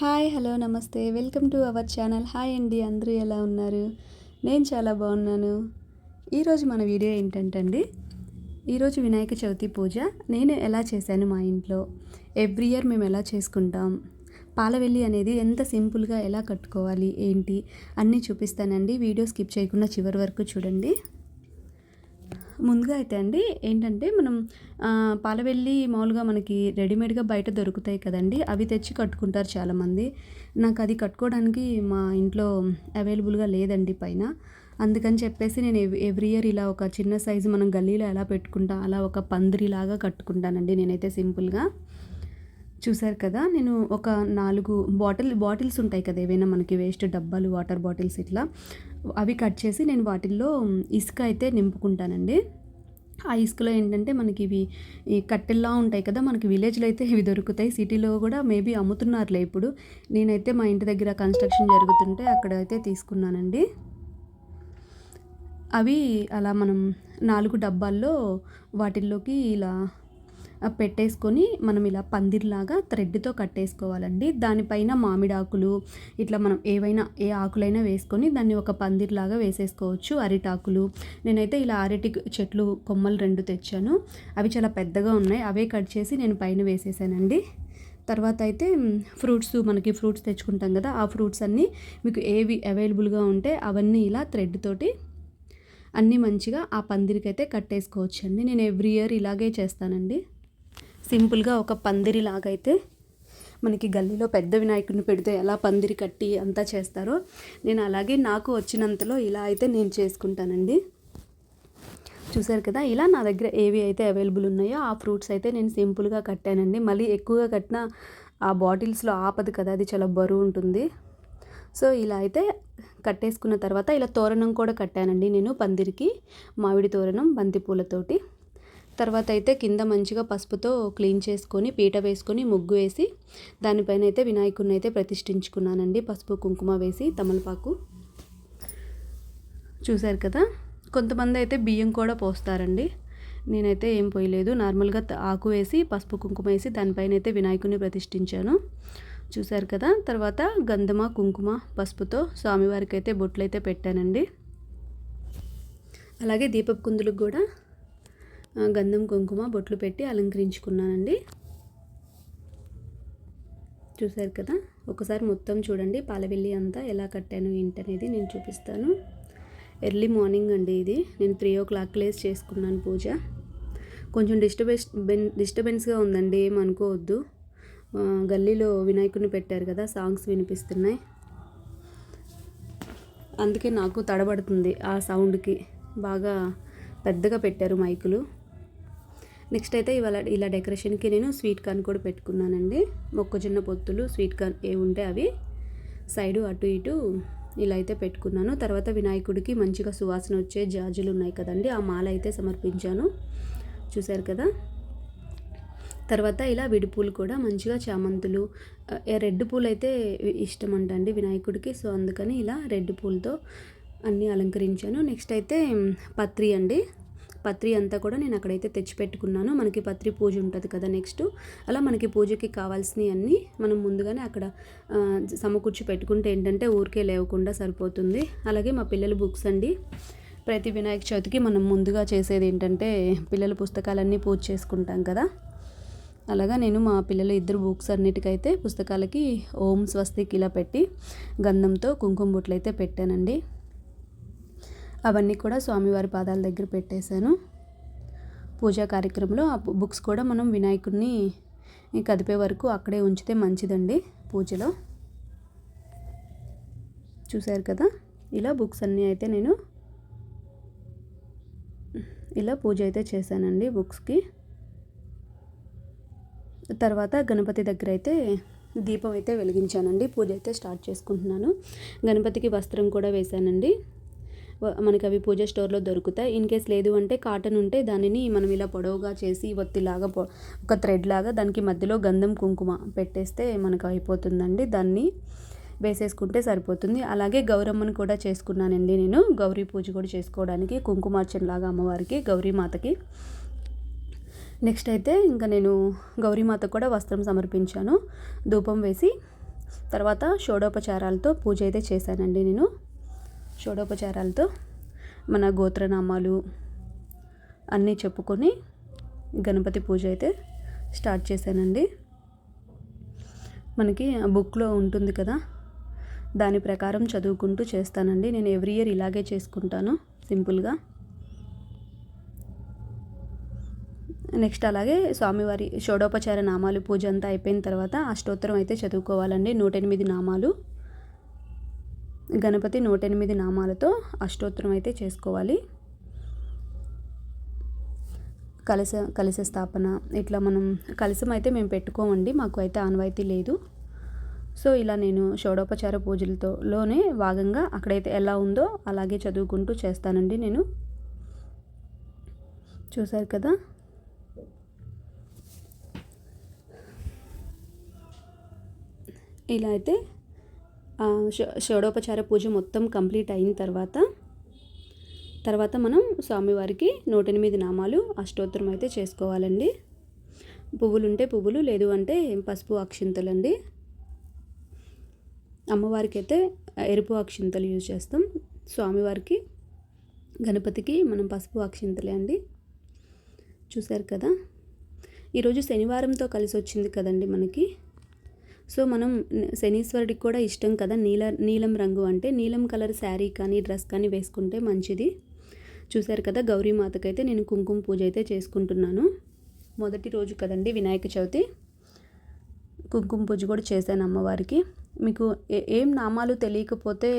Hi hello నమస్తే. Welcome to our channel. Hi అండి అందరూ ఎలా ఉన్నారు? నేను చాలా బాగున్నాను. ఈరోజు మన వీడియో ఏంటంటే అండి ఈరోజు వినాయక చవితి పూజ. నేను ఎలా చేశాను మా ఇంట్లో? ఎవ్రీ ఇయర్ మేము ఎలా చేసుకుంటాం? పాలవెల్లి అనేది ఎంత సింపుల్గా ఎలా కట్టుకోవాలి? ఏంటి? అన్నీ చూపిస్తానండి. వీడియో స్కిప్ చేయకుండా చివరి వరకు చూడండి. ముందుగా అయితే అండి ఏంటంటే మనం పాలవెల్లి మామూలుగా మనకి రెడీమేడ్గా బయట దొరుకుతాయి కదండి అవి తెచ్చి కట్టుకుంటారు చాలామంది. నాకు అది కట్టుకోవడానికి మా ఇంట్లో అవైలబుల్గా లేదండి పైన. అందుకని చెప్పేసి నేను ఎవ్రీ ఇయర్ ఇలా ఒక చిన్న సైజు మనం గల్లీలో ఎలా పెట్టుకుంటా అలా ఒక పందిరిలాగా కట్టుకుంటానండి నేనైతే సింపుల్గా. చూసారు కదా నేను ఒక నాలుగు బాటిల్ బాటిల్స్ ఉంటాయి కదా ఏవైనా మనకి వేస్ట్ డబ్బాలు వాటర్ బాటిల్స్ ఇట్లా. అవి కట్ చేసి నేను వాటిల్లో ఇసుక అయితే నింపుకుంటానండి. ఆ ఇసుకలో ఏంటంటే మనకి ఇవి ఈ కట్టెల్లా ఉంటాయి కదా మనకి విలేజ్లో అయితే ఇవి దొరుకుతాయి. సిటీలో కూడా మేబీ అమ్ముతున్నారులే ఇప్పుడు. నేనైతే మా ఇంటి దగ్గర కన్స్ట్రక్షన్ జరుగుతుంటే అక్కడ అయితే తీసుకున్నానండి. అవి అలా మనం నాలుగు డబ్బాల్లో వాటిల్లోకి ఇలా పెట్టేసుకొని మనం ఇలా పందిర్లాగా థ్రెడ్తో కట్టేసుకోవాలండి. దానిపైన మామిడి ఆకులు ఇట్లా మనం ఏవైనా ఏ ఆకులైనా వేసుకొని దాన్ని ఒక పందిర్లాగా వేసేసుకోవచ్చు. అరిటాకులు. నేనైతే ఇలా అరటి చెట్లు కొమ్మలు రెండు తెచ్చాను. అవి చాలా పెద్దగా ఉన్నాయి. అవే కట్ చేసి నేను పైన వేసేసానండి. తర్వాత అయితే ఫ్రూట్స్ మనకి ఫ్రూట్స్ తెచ్చుకుంటాం కదా ఆ ఫ్రూట్స్ అన్నీ మీకు ఏవి అవైలబుల్గా ఉంటే అవన్నీ ఇలా థ్రెడ్ తోటి అన్నీ మంచిగా ఆ పందిరికి అయితే కట్టేసుకోవచ్చండి. నేను ఎవ్రీ ఇయర్ ఇలాగే చేస్తానండి. సింపుల్గా ఒక పందిరి లాగైతే మనకి గల్లీలో పెద్ద వినాయకుడిని పెడితే ఎలా పందిరి కట్టి అంతా చేస్తారో నేను అలాగే నాకు వచ్చినంతలో ఇలా అయితే నేను చేసుకుంటానండి. చూసారు కదా ఇలా నా దగ్గర ఏవి అయితే అవైలబుల్ ఉన్నాయో ఆ ఫ్రూట్స్ అయితే నేను సింపుల్గా కట్టానండి. మళ్ళీ ఎక్కువగా కట్టిన ఆ బాటిల్స్లో ఆపదు కదా అది చాలా బరువు ఉంటుంది. సో ఇలా అయితే కట్టేసుకున్న తర్వాత ఇలా తోరణం కూడా కట్టానండి నేను పందిరికి మామిడి తోరణం బంతిపూలతోటి తర్వాత అయితే కింద మంచిగా పసుపుతో క్లీన్ చేసుకొని పీట వేసుకొని ముగ్గు వేసి దానిపైన అయితే వినాయకుడిని అయితే ప్రతిష్ఠించుకున్నానండి. పసుపు కుంకుమ వేసి తమలపాకు. చూశారు కదా? కొంతమంది అయితే బియ్యం కూడా పోస్తారండి. నేనైతే ఏం పోయలేదు. నార్మల్గా ఆకు వేసి పసుపు కుంకుమ వేసి దానిపైన అయితే వినాయకుడిని ప్రతిష్ఠించాను. చూశారు కదా? తర్వాత గంధమ కుంకుమ పసుపుతో స్వామివారికి అయితే బొట్లు అయితే పెట్టానండి. అలాగే దీపపు కుందులకు కూడా గంధం కుంకుమ బొట్లు పెట్టి అలంకరించుకున్నానండి. చూసారు కదా? ఒకసారి మొత్తం చూడండి. పాలవెల్లి అంతా ఎలా కట్టాను ఏంటనేది నేను చూపిస్తాను. ఎర్లీ మార్నింగ్ అండి ఇది. నేను త్రీ ఓ క్లాక్ లేస్ చేసుకున్నాను పూజ. కొంచెం డిస్టర్బెన్స్ డిస్టర్బెన్స్గా ఉందండి ఏమనుకోవద్దు గల్లీలో వినాయకుడిని పెట్టారు కదా సాంగ్స్ వినిపిస్తున్నాయి. అందుకే నాకు తడబడుతుంది ఆ సౌండ్కి. బాగా పెద్దగా పెట్టారు మైకులు. నెక్స్ట్ అయితే ఇవాళ ఇలా డెకరేషన్కి నేను స్వీట్ కార్న్ కూడా పెట్టుకున్నానండి. మొక్కజొన్న పొత్తులు స్వీట్ కార్న్ ఏ ఉంటే అవి సైడు అటు ఇటు ఇలా అయితే పెట్టుకున్నాను. తర్వాత వినాయకుడికి మంచిగా సువాసన వచ్చే జాజులు ఉన్నాయి కదండి ఆ మాల అయితే సమర్పించాను. చూశారు కదా? తర్వాత ఇలా విడిపూలు కూడా మంచిగా చామంతులు రెడ్ పూలు అయితే ఇష్టం అంటండి వినాయకుడికి. సో అందుకని ఇలా రెడ్ పూలతో అన్నీ అలంకరించాను. నెక్స్ట్ అయితే పత్రి అండి. పత్రి అంతా కూడా నేను అక్కడైతే తెచ్చిపెట్టుకున్నాను. మనకి పత్రి పూజ ఉంటుంది కదా నెక్స్ట్. అలా మనకి పూజకి కావాల్సినవి అన్నీ మనం ముందుగానే అక్కడ సమకూర్చి పెట్టుకుంటే ఏంటంటే ఊరికే లేవకుండా సరిపోతుంది. అలాగే మా పిల్లల బుక్స్ అండి. ప్రతి వినాయక చవితికి మనం ముందుగా చేసేది ఏంటంటే పిల్లల పుస్తకాలన్నీ పూజ చేసుకుంటాం కదా. అలాగా నేను మా పిల్లల ఇద్దరు బుక్స్ అన్నిటికైతే పుస్తకాలకి ఓం స్వస్తికి ఇలా పెట్టి గంధంతో కుంకుమ బుట్లు అయితే పెట్టానండి. అవన్నీ కూడా స్వామివారి పాదాల దగ్గర పెట్టేశాను. పూజా కార్యక్రమంలో ఆ బుక్స్ కూడా మనం వినాయకుడిని కదిపే వరకు అక్కడే ఉంచితే మంచిదండి పూజలో. చూశారు కదా? ఇలా బుక్స్ అన్నీ అయితే నేను ఇలా పూజ అయితే చేశానండి బుక్స్కి. తర్వాత గణపతి దగ్గర అయితే దీపం అయితే వెలిగించానండి. పూజ అయితే స్టార్ట్ చేసుకుంటున్నాను. గణపతికి వస్త్రం కూడా వేశానండి. మనకి అవి పూజ స్టోర్లో దొరుకుతాయి. ఇన్ కేస్ లేదు అంటే కాటన్ ఉంటే దానిని మనం ఇలా పొడవుగా చేసి ఒత్తిలాగా ఒక థ్రెడ్ లాగా దానికి మధ్యలో గంధం కుంకుమ పెట్టేస్తే మనకు అయిపోతుందండి. దాన్ని వేసేసుకుంటే సరిపోతుంది. అలాగే గౌరమ్మను కూడా చేసుకున్నానండి నేను. గౌరీ పూజ కూడా చేసుకోవడానికి కుంకుమార్చనలాగా అమ్మవారికి గౌరీమాతకి నెక్స్ట్ అయితే ఇంకా నేను గౌరీమాత కూడా వస్త్రం సమర్పించాను. ధూపం వేసి తర్వాత షోడోపచారాలతో పూజ అయితే చేశానండి నేను. షోడోపచారాలతో మన గోత్రనామాలు అన్నీ చెప్పుకొని గణపతి పూజ అయితే స్టార్ట్ చేశానండి. మనకి బుక్లో ఉంటుంది కదా దాని ప్రకారం చదువుకుంటూ చేస్తానండి. నేను ఎవ్రీ ఇయర్ ఇలాగే చేసుకుంటాను సింపుల్గా. నెక్స్ట్ అలాగే స్వామివారి షోడోపచార నామాలు పూజ అంతా అయిపోయిన తర్వాత అష్టోత్తరం అయితే చదువుకోవాలండి. నూట ఎనిమిది నామాలు. గణపతి నూట ఎనిమిది నామాలతో అష్టోత్తరం అయితే చేసుకోవాలి. కలస కలస స్థాపన ఇట్లా మనం కలసం అయితే మేము పెట్టుకోమండి మాకు అయితే ఆనవాయితీ లేదు. సో ఇలా నేను షోడోపచార పూజలతో లోనే భాగంగా అక్కడైతే ఎలా ఉందో అలాగే చదువుకుంటూ చేస్తానండి నేను. చూశారు కదా? ఇలా అయితే షోడోపచార పూజ మొత్తం కంప్లీట్ అయిన తర్వాత తర్వాత మనం స్వామివారికి నూట ఎనిమిది నామాలు అష్టోత్తరం అయితే చేసుకోవాలండి. పువ్వులు ఉంటే పువ్వులు లేదు అంటే పసుపు అక్షింతలండి. అమ్మవారికి అయితే ఎరుపు అక్షింతలు యూజ్ చేస్తాం. స్వామివారికి గణపతికి మనం పసుపు అక్షింతలే అండి. చూశారు కదా? ఈరోజు శనివారంతో కలిసి వచ్చింది కదండి మనకి. సో మనం శనీశ్వరుడికి కూడా ఇష్టం కదా నీల నీలం రంగు అంటే నీలం కలర్ శారీ కానీ డ్రెస్ కానీ వేసుకుంటే మంచిది. చూశారు కదా గౌరీమాతకైతే నేను కుంకుమ పూజ అయితే చేసుకుంటున్నాను. మొదటి రోజు కదండి వినాయక చవితి. కుంకుమ పూజ కూడా చేశాను అమ్మవారికి. మీకు ఏం నామాలు తెలియకపోతే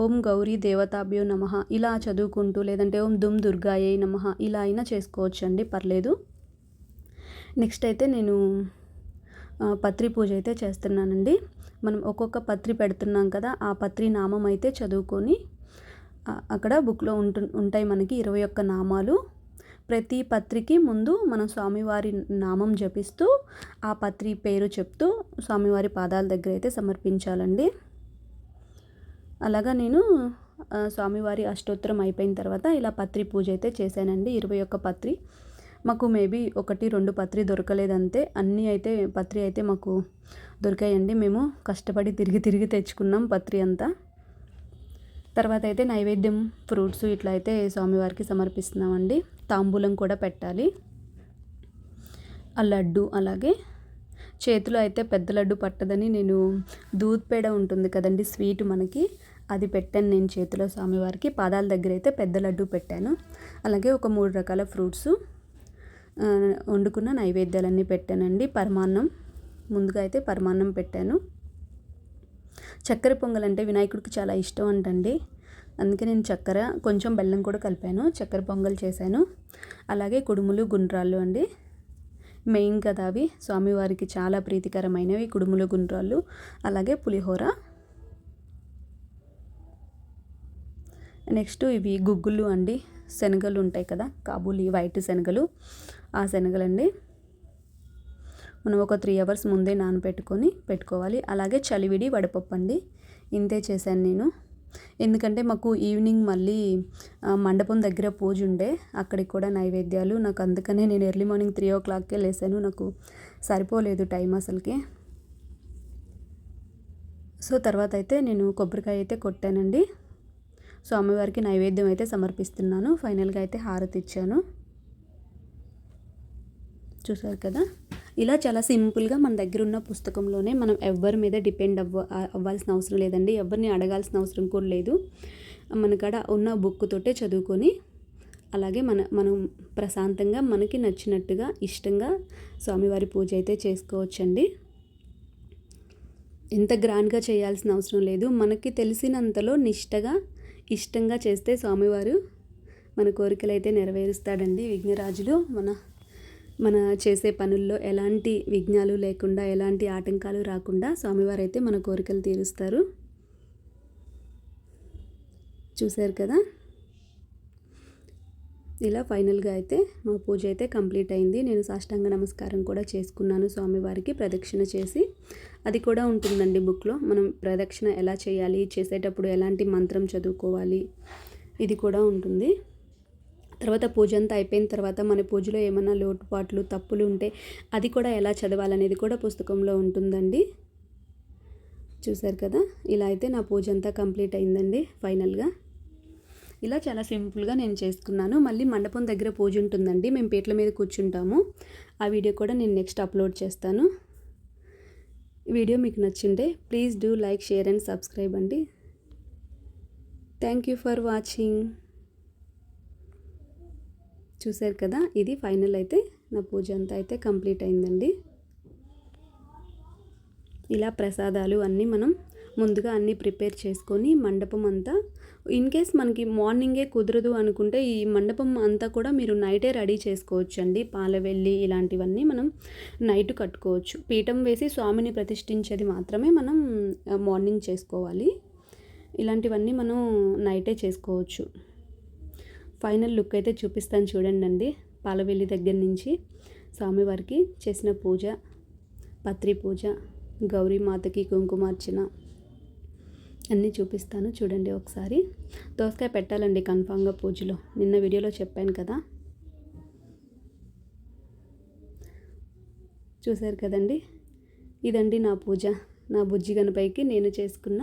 ఓం గౌరీ దేవతాభ్యో నమ ఇలా చదువుకుంటూ లేదంటే ఓం దుమ్ దుర్గాయే నమ ఇలా అయినా చేసుకోవచ్చండి పర్లేదు. నెక్స్ట్ అయితే నేను పత్రి పూజ అయితే చేస్తున్నానండి. మనం ఒక్కొక్క పత్రి పెడుతున్నాం కదా ఆ పత్రి నామం అయితే చదువుకొని అక్కడ బుక్లో ఉంటు ఉంటాయి మనకి ఇరవై ఒక్క నామాలు. ప్రతి పత్రికి ముందు మనం స్వామివారి నామం జపిస్తూ ఆ పత్రి పేరు చెప్తూ స్వామివారి పాదాల దగ్గర అయితే సమర్పించాలండి. అలాగా నేను స్వామివారి అష్టోత్తరం అయిపోయిన తర్వాత ఇలా పత్రి పూజ అయితే చేశానండి. ఇరవై ఒక్క పత్రి. మాకు మేబీ ఒకటి రెండు పత్రి దొరకలేదంతే. అన్నీ అయితే పత్రి అయితే మాకు దొరికాయండి. మేము కష్టపడి తిరిగి తిరిగి తెచ్చుకున్నాం పత్రి అంతా. తర్వాత అయితే నైవేద్యం ఫ్రూట్స్ ఇట్లా అయితే స్వామివారికి సమర్పిస్తున్నామండి. తాంబూలం కూడా పెట్టాలి. ఆ లడ్డు అలాగే. చేతిలో అయితే పెద్ద లడ్డు పట్టదని నేను దూద్ పేడ ఉంటుంది కదండి స్వీట్ మనకి అది పెట్టాను నేను చేతిలో స్వామివారికి. పాదాల దగ్గర అయితే పెద్ద లడ్డు పెట్టాను. అలాగే ఒక మూడు రకాల ఫ్రూట్స్. వండుకున్న నైవేద్యాలన్నీ పెట్టానండి. పరమాన్నం ముందుగా అయితే పరమాన్నం పెట్టాను. చక్కెర పొంగల్ అంటే వినాయకుడికి చాలా ఇష్టం అంటండి. అందుకే నేను చక్కెర కొంచెం బెల్లం కూడా కలిపాను. చక్కెర పొంగల్ చేశాను. అలాగే కుడుములు గుండ్రాళ్ళు అండి. మెయిన్ కదా అవి. స్వామివారికి చాలా ప్రీతికరమైనవి కుడుములు గుండ్రాళ్ళు. అలాగే పులిహోర. నెక్స్ట్ ఇవి గుగ్గులు అండి. శనగలు ఉంటాయి కదా కాబూలి వైట్ శనగలు. ఆ శనగలండి మనం ఒక త్రీ అవర్స్ ముందే నానబెట్టుకొని పెట్టుకోవాలి. అలాగే చలివిడి వడపప్పు అండి ఇంతే చేశాను నేను. ఎందుకంటే మాకు ఈవినింగ్ మళ్ళీ మండపం దగ్గర పూజ ఉండే. అక్కడికి కూడా నైవేద్యాలు. నాకు అందుకనే నేను ఎర్లీ మార్నింగ్ త్రీ ఓ క్లాక్కే లేసాను. నాకు సరిపోలేదు టైం అసలుకి. సో తర్వాత అయితే నేను కొబ్బరికాయ అయితే కొట్టానండి. స్వామివారికి నైవేద్యం అయితే సమర్పిస్తున్నాను. ఫైనల్గా అయితే హారతి ఇచ్చాను. చూసారు కదా? ఇలా చాలా సింపుల్గా మన దగ్గర ఉన్న పుస్తకంలోనే మనం ఎవరి మీద డిపెండ్ అవ్వ అవ్వాల్సిన అవసరం లేదండి. ఎవరిని అడగాల్సిన అవసరం కూడా లేదు. మన కాడ ఉన్న బుక్ తోటే చదువుకొని అలాగే మన మనం ప్రశాంతంగా మనకి నచ్చినట్టుగా ఇష్టంగా స్వామివారి పూజ అయితే చేసుకోవచ్చండి. ఎంత గ్రాండ్గా చేయాల్సిన అవసరం లేదు. మనకి తెలిసినంతలో నిష్టగా ఇష్టంగా చేస్తే స్వామివారు మన కోరికలు అయితే నెరవేరుస్తాడండి విఘ్నరాజులు. మన మన చేసే పనుల్లో ఎలాంటి విఘ్నాలు లేకుండా ఎలాంటి ఆటంకాలు రాకుండా స్వామివారు అయితే మన కోరికలు తీరుస్తారు. చూశారు కదా? ఇలా ఫైనల్గా అయితే మా పూజ అయితే కంప్లీట్ అయింది. నేను సాష్టాంగ నమస్కారం కూడా చేసుకున్నాను స్వామివారికి ప్రదక్షిణ చేసి. అది కూడా ఉంటుందండి బుక్లో. మనం ప్రదక్షిణ ఎలా చేయాలి చేసేటప్పుడు ఎలాంటి మంత్రం చదువుకోవాలి ఇది కూడా ఉంటుంది. తర్వాత పూజ అంతా అయిపోయిన తర్వాత మన పూజలో ఏమైనా లోటుపాట్లు తప్పులు ఉంటే అది కూడా ఎలా చదవాలనేది కూడా పుస్తకంలో ఉంటుందండి. చూసారు కదా? ఇలా అయితే నా పూజ అంతా కంప్లీట్ అయిందండి ఫైనల్గా. ఇలా చాలా సింపుల్గా నేను చేసుకున్నాను. మళ్ళీ మండపం దగ్గర పూజ ఉంటుందండి. మేము పీటల మీద కూర్చుంటాము. ఆ వీడియో కూడా నేను నెక్స్ట్ అప్లోడ్ చేస్తాను. వీడియో మీకు నచ్చింటే please do like share and subscribe అండి. Thank you for watching. చూసారు కదా ఇది ఫైనల్ అయితే నా పూజ అంతా అయితే కంప్లీట్ అయిందండి. ఇలా ప్రసాదాలు అన్నీ మనం ముందుగా అన్నీ ప్రిపేర్ చేసుకొని మండపం అంతా ఇన్ కేస్ మనకి మార్నింగే కుదరదు అనుకుంటే ఈ మండపం అంతా కూడా మీరు నైటే రెడీ చేసుకోవచ్చు అండి పాలవెల్లి ఇలాంటివన్నీ మనం నైట్ కట్టుకోవచ్చు. పీఠం వేసి స్వామిని ప్రతిష్ఠించేది మాత్రమే మనం మార్నింగ్ చేసుకోవాలి. ఇలాంటివన్నీ మనం నైటే చేసుకోవచ్చు. ఫైనల్ లుక్ అయితే చూపిస్తాను చూడండి అండి పాలవెల్లి దగ్గర నుంచి స్వామివారికి చేసిన పూజ పత్రి పూజ గౌరీమాతకి కుంకుమార్చన అన్నీ చూపిస్తాను చూడండి ఒకసారి. దోసకాయ పెట్టాలండి కన్ఫామ్గా పూజలో. నిన్న వీడియోలో చెప్పాను కదా. చూశారు కదండి? ఇదండి నా పూజ. నా బుజ్జి గణపైకి నేను చేసుకున్న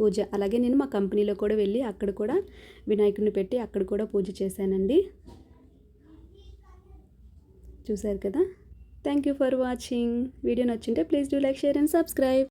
పూజ. అలాగే నేను మా కంపెనీలో కూడా వెళ్ళి అక్కడ కూడా వినాయకుడిని పెట్టి అక్కడ కూడా పూజ చేశానండి. చూశారు కదా? Thank you for watching video నచ్చింటే please do like share and subscribe